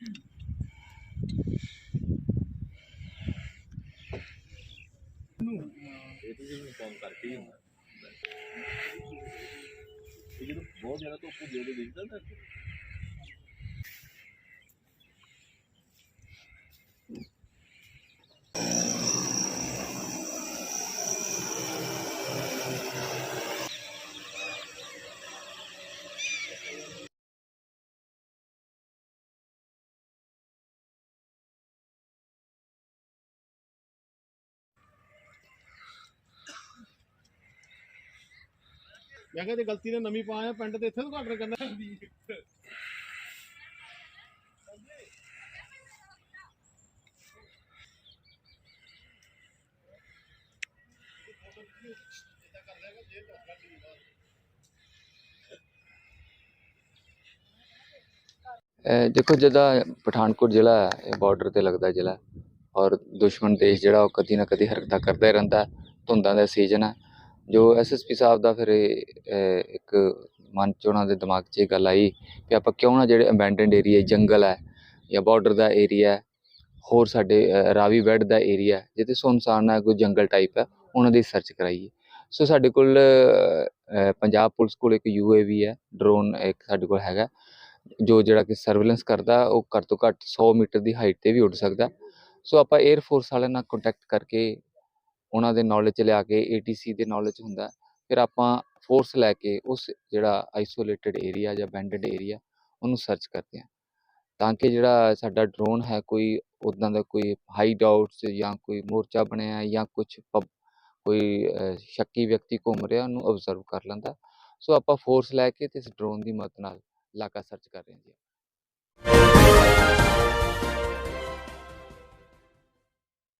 ਇਹ ਕਰਕੇ ਜਦੋਂ ਬਹੁਤ ਜ਼ਿਆਦਾ ਧੁੱਪ ਹੁੰਦੀ ਹੈ ਉਦੋਂ ਦਿਖਦਾ ਨਾ ਮੈਂ ਕਿਹਾ ਜੇ ਗਲਤੀ ਨਾਲ ਨਵੀਂ ਪਾਇਆ ਪਿੰਡ ਤੇ ਇੱਥੇ ਉਦਘਾਟਨ ਕਰਨਾ ਅਹ ਦੇਖੋ, ਜਿੱਦਾਂ ਪਠਾਨਕੋਟ ਜ਼ਿਲ੍ਹਾ ਹੈ, ਇਹ ਬਾਰਡਰ ਤੇ ਲੱਗਦਾ ਜ਼ਿਲ੍ਹਾ ਹੈ ਔਰ ਦੁਸ਼ਮਣ ਦੇਸ਼ ਜਿਹੜਾ ਉਹ ਕਦੀ ਨਾ ਕਦੀ ਹਰਕਤਾਂ ਕਰਦਾ ਹੀ ਰਹਿੰਦਾ ਹੈ। ਧੁੰਦਾਂ ਦਾ ਸੀਜ਼ਨ ਹੈ ਜੋ ਐਸਐਸਪੀ ਸਾਹਿਬ ਦਾ ਫਿਰ ਇਹ ਇੱਕ ਮਨ 'ਚ ਉਹਨਾਂ ਦੇ ਦਿਮਾਗ 'ਚ ਇਹ ਗੱਲ ਆਈ ਕਿ ਆਪਾਂ ਕਿਉਂ ਨਾ ਜਿਹੜੇ ਅਬੈਂਡਨਡ ਏਰੀਆ ਜੰਗਲ ਹੈ ਜਾਂ ਬਾਰਡਰ ਦਾ ਏਰੀਆ ਹੈ, ਹੋਰ ਸਾਡੇ ਰਾਵੀ ਬੈਡ ਦਾ ਏਰੀਆ ਜਿੱਥੇ ਸੁਨਸਾਨ ਹੈ, ਕੋਈ ਜੰਗਲ ਟਾਈਪ ਹੈ, ਉਹਨਾਂ ਦੀ ਸਰਚ ਕਰਾਈਏ ਸੋ ਸਾਡੇ ਕੋਲ ਪੰਜਾਬ ਪੁਲਿਸ ਕੋਲ ਇੱਕ ਯੂਏਵੀ ਹੈ ਡਰੋਨ ਇੱਕ ਸਾਡੇ ਕੋਲ ਹੈਗਾ, ਜੋ ਜਿਹੜਾ ਕਿ ਸਰਵੇਲੈਂਸ ਕਰਦਾ, ਉਹ ਘੱਟ ਤੋਂ ਘੱਟ 100 ਮੀਟਰ ਦੀ ਹਾਈਟ ਤੇ ਵੀ ਉੱਡ ਸਕਦਾ। ਸੋ ਆਪਾਂ 에ਅਰ ਫੋਰਸ ਵਾਲਿਆਂ ਨਾਲ ਕੰਟੈਕਟ ਕਰਕੇ ਉਹਨਾਂ ਦੇ ਨੌਲੇਜ ਚ ਲਿਆ ਕੇ ਏਟੀਸੀ ਦੇ ਨੌਲੇਜ ਹੁੰਦਾ ਫਿਰ ਆਪਾਂ ਫੋਰਸ ਲੈ ਕੇ ਉਸ ਜਿਹੜਾ ਆਈਸੋਲੇਟਡ ਏਰੀਆ ਜਾਂ ਬੈਂਡਡ ਏਰੀਆ ਉਹਨੂੰ ਸਰਚ ਕਰਦੇ ਹਾਂ। ਤਾਂ ਕਿ ਜਿਹੜਾ ਸਾਡਾ ਡਰੋਨ ਹੈ ਕੋਈ ਉਦਾਂ ਦਾ ਕੋਈ ਹਾਈਡ ਆਊਟਸ ਜਾਂ ਕੋਈ ਮੋਰਚਾ ਬਣਿਆ ਹੈ ਜਾਂ ਕੁਝ ਕੋਈ ਸ਼ੱਕੀ ਵਿਅਕਤੀ ਘੁੰਮ ਰਿਹਾ ਉਹਨੂੰ ਆਬਜ਼ਰਵ ਕਰ ਲੈਂਦਾ। ਸੋ ਆਪਾਂ ਫੋਰਸ ਲੈ ਕੇ ਤੇ ਇਸ ਡਰੋਨ ਦੀ ਮਦਦ ਨਾਲ ਇਲਾਕਾ ਸਰਚ ਕਰ ਰਹੇ ਹਾਂ ਜੀ।